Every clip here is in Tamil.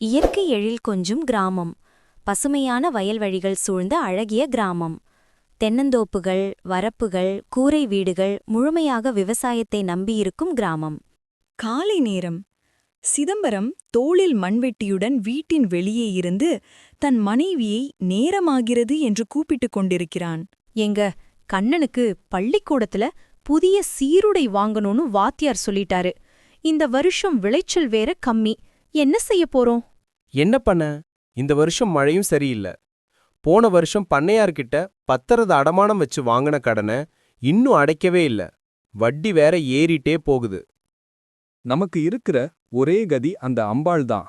இயற்கை எழில் கொஞ்சும் கிராமம். பசுமையான வயல்வழிகள் சூழ்ந்த அழகிய கிராமம். தென்னந்தோப்புகள் வரப்புகள் கூரை வீடுகள் முழுமையாக விவசாயத்தை நம்பியிருக்கும் கிராமம். காலை நேரம். சிதம்பரம் தோளில் மண்வெட்டியுடன் வீட்டின் வெளியே இருந்து தன் மனைவியை நேரமாகிறது என்று கூப்பிட்டுக் கொண்டிருக்கிறான். எங்க கண்ணனுக்கு பள்ளிக்கூடத்துல புதிய சீருடை வாங்கணும்னு வாத்தியார் சொல்லிட்டாரு. இந்த வருஷம் விளைச்சல் வேற கம்மி. என்ன செய்ய போறோம்? என்ன பண்ண? இந்த வருஷம் மழையும் சரியில்லை. போன வருஷம் பண்ணையார்கிட்ட பத்திரத அடமானம் வச்சு வாங்கின கடனை இன்னும் அடைக்கவே இல்ல. வட்டி வேற ஏறிட்டே போகுது. நமக்கு இருக்கிற ஒரே கதி அந்த அம்பாள் தான்.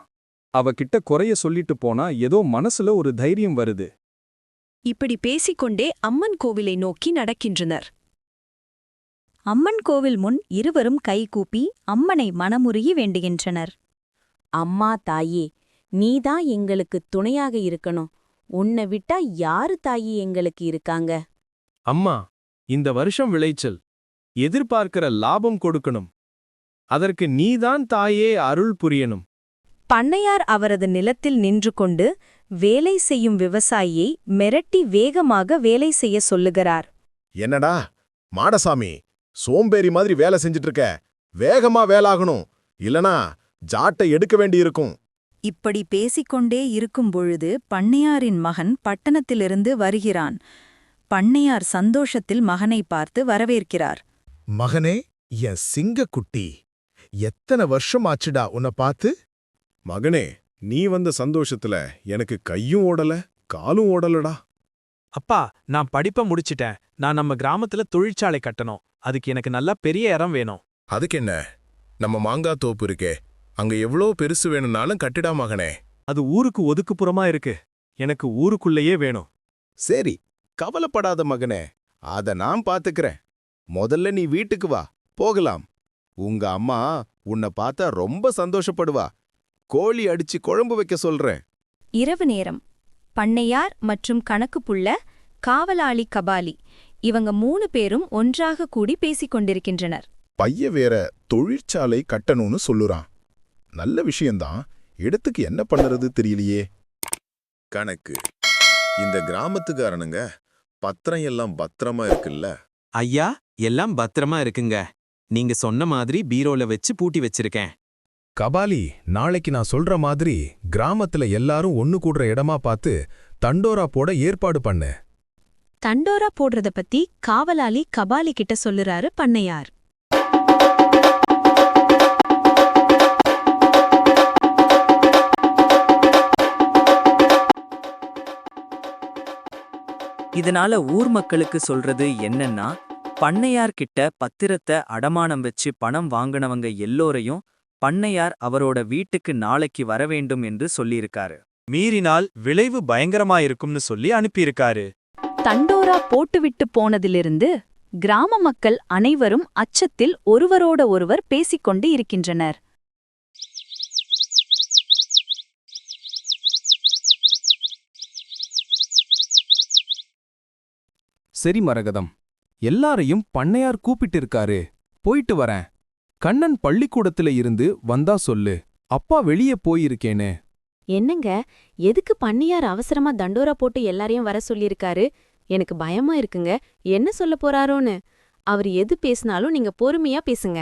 அவகிட்ட குறைய சொல்லிட்டு போனா ஏதோ மனசுல ஒரு தைரியம் வருது. இப்படி பேசிக்கொண்டே அம்மன் கோவிலை நோக்கி நடக்கின்றனர். அம்மன் கோவில் முன் இருவரும் கைகூப்பி அம்மனை மனமுருகி வேண்டுகின்றனர். அம்மா தாயே நீதான் எங்களுக்கு துணையாக இருக்கணும். உன்னை விட்டா யாரு தாயி எங்களுக்கு இருக்காங்க? அம்மா இந்த வருஷம் விளைச்சல். எதிர்பார்க்கிற லாபம் கொடுக்கணும். அதற்கு நீதான் தாயே அருள் புரியணும். பண்ணையார் அவரது நிலத்தில் நின்று கொண்டு வேலை செய்யும் விவசாயியை மிரட்டி வேகமாக வேலை செய்ய சொல்லுகிறார். என்னடா? மாடசாமி சோம்பேறி மாதிரி வேலை செஞ்சுட்டு இருக்க. வேகமா வேலாகணும். இல்லனா ஜாட்டை எடுக்க வேண்டியிருக்கும். இப்படி பேசிக்கொண்டே இருக்கும் பொழுது பண்ணையாரின் மகன் பட்டணத்திலிருந்து வருகிறான். பண்ணையார் சந்தோஷத்தில் மகனை பார்த்து வரவேற்கிறார். மகனே என் சிங்கக்குட்டி எத்தனை வருஷம் ஆச்சுடா உன்னை பார்த்து? மகனே நீ வந்த சந்தோஷத்துல எனக்கு கையும் ஓடல காலும் ஓடலடா. அப்பா நான் படிப்ப முடிச்சிட்டேன். நான் நம்ம கிராமத்துல தொழிற்சாலை கட்டணும். அதுக்கு எனக்கு நல்லா பெரிய இடம் வேணும். அதுக்கு என்ன? நம்ம மாங்கா தோப்பு இருக்கே. அங்க எவ்வளோ பெருசு வேணும்னாலும் கட்டிடா மகனே. அது ஊருக்கு ஒதுக்குப்புறமா இருக்கு. எனக்கு ஊருக்குள்ளேயே வேணும். சரி கவலைப்படாத மகனே. அத நான் பாத்துக்கிறேன். முதல்ல நீ வீட்டுக்கு வா. போகலாம். உங்க அம்மா உன்னை பார்த்தா ரொம்ப சந்தோஷப்படுவா. கோழி அடிச்சு குழம்பு வைக்க சொல்றேன். இரவு நேரம். பண்ணையார் மற்றும் கணக்கு புள்ள காவலாளி கபாலி இவங்க மூணு பேரும் ஒன்றாக கூடி பேசிக் கொண்டிருக்கின்றனர் பைய வேற தொழிற்சாலை கட்டணும்னு சொல்லுறான். நல்ல விஷயம்தான் இடத்துக்கு என்ன பண்ணுறது தெரியலையே. கணக்கு. இந்த கிராமத்துக்காரனுங்க பத்திரம் எல்லாம் பத்திரமா இருக்குல்ல? ஐயா எல்லாம் பத்திரமா இருக்குங்க. நீங்க சொன்ன மாதிரி பீரோல வச்சு பூட்டி வச்சிருக்கேன். கபாலி நாளைக்கு நான் சொல்ற மாதிரி கிராமத்துல எல்லாரும் ஒண்ணு கூடுற இடமா பார்த்து தண்டோரா போட ஏற்பாடு பண்ணு. தண்டோரா போடுறத பத்தி காவலாளி கபாலி கிட்ட சொல்லுறாரு பண்ணையார். இதனால ஊர் மக்களுக்கு சொல்றது என்னன்னா பண்ணையார்கிட்ட பத்திரத்தை அடமானம் வச்சு பணம் வாங்கினவங்க எல்லோரையும் பண்ணையார் அவரோட வீட்டுக்கு நாளைக்கு வர வேண்டும் என்று சொல்லியிருக்காரு. மீறினால் விளைவு பயங்கரமாயிருக்கும்னு சொல்லி அனுப்பியிருக்காரு. தண்டோரா போட்டுவிட்டு போனதிலிருந்து கிராம மக்கள் அனைவரும் அச்சத்தில் ஒருவரோட ஒருவர் பேசிக்கொண்டு இருக்கின்றனர். சரி மரகதம் எல்லாரையும் பண்ணையார் கூப்பிட்டு இருக்காரு போயிட்டு வரேன். கண்ணன் பள்ளிக்கூடத்துல இருந்து வந்தா சொல்லு. அப்பா வெளியே போயிருக்கேன்னு என்னங்க? எதுக்கு பண்ணியார் அவசரமா தண்டோரா போட்டு எல்லாரையும் வர சொல்லியிருக்காரு? எனக்கு பயமா இருக்குங்க. என்ன சொல்ல போறாரோன்னு? அவர் எது பேசினாலும் நீங்க பொறுமையா பேசுங்க.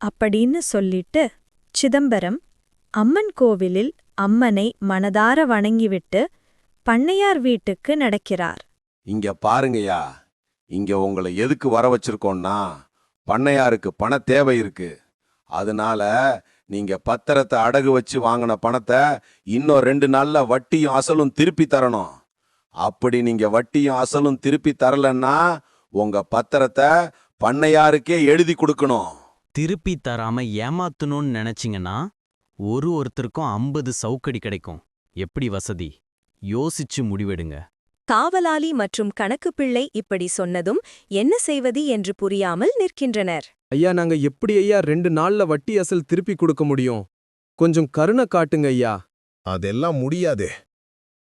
அப்படின்னு சொல்லிட்டு சிதம்பரம் அம்மன் கோவிலில் அம்மனை மனதார வணங்கிவிட்டு பண்ணையார் வீட்டுக்கு நடக்கிறார். இங்க பாருங்கய்யா இங்க உங்களை எதுக்கு வர வச்சிருக்கோம்னா பண்ணையாருக்கு பண தேவை இருக்கு. அதனால நீங்க பத்திரத்தை அடகு வச்சு வாங்கின பணத்தை இன்னும் ரெண்டு நாள்ல வட்டியும் அசலும் திருப்பி தரணும். அப்படி நீங்க வட்டியும் அசலும் திருப்பி தரலன்னா உங்க பத்திரத்தை பண்ணையாருக்கே எழுதி கொடுக்கணும். திருப்பி தராம ஏமாத்தணும்னு நினைச்சிங்கன்னா ஒரு ஒருத்தருக்கும் ஐம்பது சவுக்கடி கிடைக்கும். எப்படி வசதி? யோசிச்சு முடிவெடுங்க. காவலாளி மற்றும் கணக்கு பிள்ளை இப்படி சொன்னதும் என்ன செய்வது என்று புரியாமல் நிற்கின்றனர். ஐயா நாங்க எப்படி ஐயா ரெண்டு நாள்ல வட்டி அசல் திருப்பி கொடுக்க முடியும்? கொஞ்சம் கருணை காட்டுங்க ஐயா. அதெல்லாம் முடியாதே.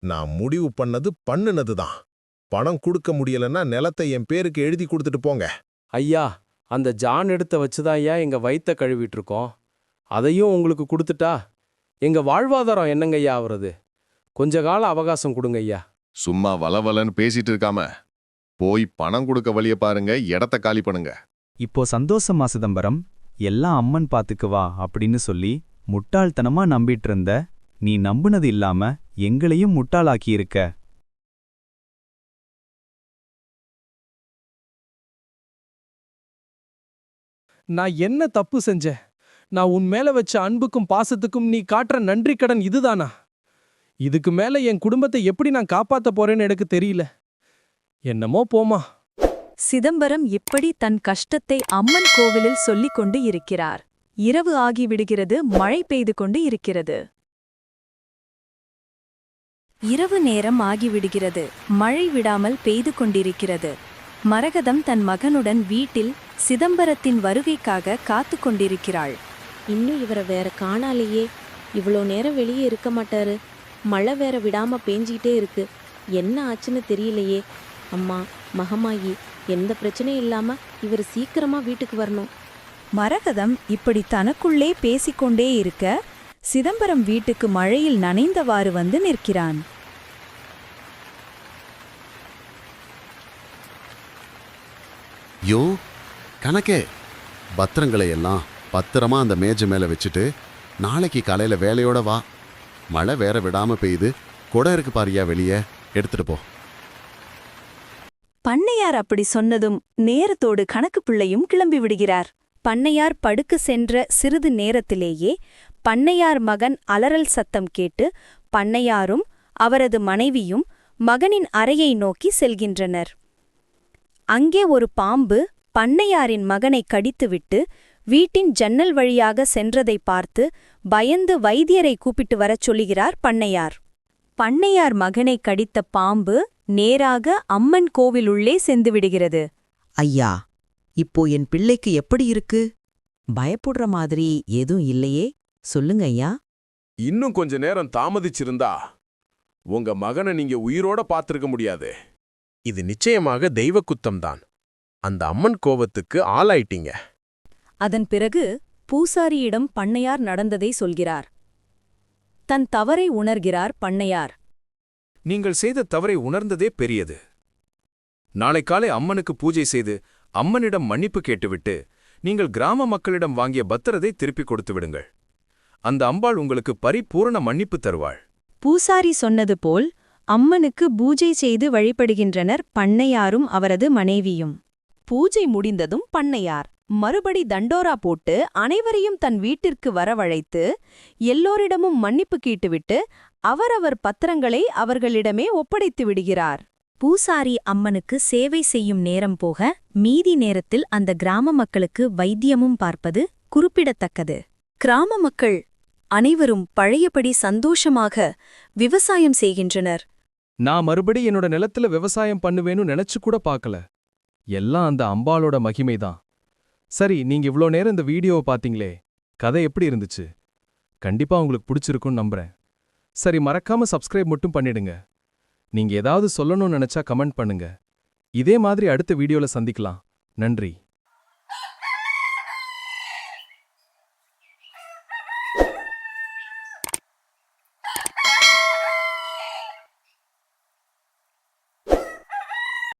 நான் முடிவு பண்ணது பண்ணுனதுதான். பணம் கொடுக்க முடியலன்னா நிலத்தை என் பேருக்கு எழுதி கொடுத்துட்டு போங்க. ஐயா அந்த ஜான் எடுத்த வச்சுதான் ஐயா எங்க வயித்த கழுவிட்டு இருக்கோம் அதையும் உங்களுக்கு கொடுத்துட்டா எங்க வாழ்வாதாரம் என்னங்கய்யா ஆவறது? கொஞ்ச கால அவகாசம் கொடுங்கய்யா சும்மா வளவலன்னு பேசிட்டு இருக்காம. போய் பணம் கொடுக்க வழிய பாருங்க இடத்த காலி பண்ணுங்க. இப்போ சந்தோஷமா சிதம்பரம் எல்லாம் அம்மன் பாத்துக்குவா அப்படின்னு சொல்லி முட்டாள்தனமா நம்பிட்டு இருந்த நீ நம்புனது இல்லாம எங்களையும் முட்டாளாக்கியிருக்க நான் என்ன தப்பு செஞ்சேன்? நான் உன் மேல வச்ச அன்புக்கும் பாசத்துக்கும் நீ காட்டுற நன்றி கடன் இதுதானா? இதுக்கு மேல என் குடும்பத்தை எப்படி நான் காப்பாத்த போறேன்னு எனக்கு தெரியல. என்னமோ போமா. சிதம்பரம் இப்படி தன் கஷ்டத்தை அம்மன் கோவிலில் சொல்லிக் கொண்டு இருக்கிறார். இரவு ஆகிவிடுகிறது மழை பெய்து கொண்டு இருக்கிறது. இரவு நேரம் ஆகிவிடுகிறது மழை விடாமல் பெய்து கொண்டிருக்கிறது. மரகதம் தன் மகனுடன் வீட்டில் சிதம்பரத்தின் வருகைக்காக காத்து கொண்டிருக்கிறாள். இன்னும் இவரை வேற காணாலையே. இவ்வளோ நேரம் வெளியே இருக்க மாட்டாரு. மழை வேற விடாம பேஞ்சிக்கிட்டே இருக்கு. என்ன ஆச்சுன்னு தெரியலையே. அம்மா மகமாயி எந்த பிரச்சனையும் இல்லாம இவர் சீக்கிரமா வீட்டுக்கு வரணும். மரகதம் இப்படி தனக்குள்ளே பேசிக்கொண்டே இருக்க சிதம்பரம் வீட்டுக்கு மழையில் நனைந்தவாறு வந்து நிற்கிறான். யோ கணக்கே. பத்திரங்களை எல்லாம் பத்திரமா அந்த மேஜை மேல வச்சுட்டு நாளைக்கு காலையில வேலையோட வா. மழை வேற விடாம பெய்யுது. குடை இருக்கு பாரியா வெளியே. எடுத்துட்டு போ. பண்ணையார் அப்படி சொன்னதும் நேரத்தோடு கணக்கு பிள்ளையும் கிளம்பி விடுகிறார். பண்ணையார் படுக்கு சென்ற சிறிது நேரத்திலேயே பண்ணையார் மகன் அலறல் சத்தம் கேட்டு பண்ணையாரும் அவரது மனைவியும் மகனின் அறையை நோக்கி செல்கின்றனர். அங்கே ஒரு பாம்பு பண்ணையாரின் மகனை கடித்துவிட்டு வீட்டின் ஜன்னல் வழியாக சென்றதை பார்த்து பயந்து வைத்தியரை கூப்பிட்டு வரச் சொல்லுகிறார் பண்ணையார். பண்ணையார் மகனை கடித்த பாம்பு நேராக அம்மன் கோவிலுள்ளே சென்று விடுகிறது ஐயா இப்போ என் பிள்ளைக்கு எப்படி இருக்கு? பயப்படுற மாதிரி எதுவும் இல்லையே? சொல்லுங்க ஐயா. இன்னும் கொஞ்ச நேரம் தாமதிச்சிருந்தா உங்க மகனை நீங்க உயிரோட பார்த்திருக்க முடியாது. இது நிச்சயமாக தெய்வ குத்தம்தான். அந்த அம்மன் கோவத்துக்கு ஆளாயிட்டீங்க. அதன் பிறகு பூசாரியிடம் பண்ணையார் நடந்ததை சொல்கிறார். தன் தவறை உணர்கிறார் பண்ணையார். நீங்கள் செய்த தவறை உணர்ந்ததே பெரியது. நாளை காலை அம்மனுக்கு பூஜை செய்து அம்மனிடம் மன்னிப்பு கேட்டுவிட்டு நீங்கள் கிராம மக்களிடம் வாங்கிய பத்திரத்தை திருப்பிக் கொடுத்து விடுங்கள். அந்த அம்பாள் உங்களுக்கு பரிபூரண மன்னிப்பு தருவாள். பூசாரி சொன்னது போல் அம்மனுக்கு பூஜை செய்து வழிபடுகின்றனர் பண்ணையாரும் அவரது மனைவியும். பூஜை முடிந்ததும் பண்ணையார். மறுபடி தண்டோரா போட்டு அனைவரையும் தன் வீட்டிற்கு வரவழைத்து எல்லோரிடமும் மன்னிப்பு கேட்டுவிட்டு அவரவர் பத்திரங்களை அவர்களிடமே ஒப்படைத்து விடுகிறார். பூசாரி அம்மனுக்கு சேவை செய்யும் நேரம் போக மீதி நேரத்தில் அந்த கிராம மக்களுக்கு வைத்தியமும் பார்ப்பது குறிப்பிடத்தக்கது. கிராம மக்கள் அனைவரும் பழையபடி சந்தோஷமாக விவசாயம் செய்கின்றனர். நான் மறுபடி என்னோட நிலத்துல விவசாயம் பண்ணுவேன்னு நினைச்சு கூட பார்க்கல. எல்லாம் அந்த அம்பாளோட மகிமைதான். சரி நீங்க இவ்ளோ நேரம் இந்த வீடியோவை பாத்தீங்களே கதை எப்படி இருந்துச்சு? கண்டிப்பா உங்களுக்கு பிடிச்சிருக்கும்னு நம்புறேன். சரி மறக்காம சப்ஸ்கிரைப் மட்டும் பண்ணிடுங்க. நீங்க ஏதாவது சொல்லணும்னு நினைச்சா கமெண்ட் பண்ணுங்க. இதே மாதிரி அடுத்த வீடியோல சந்திக்கலாம். நன்றி.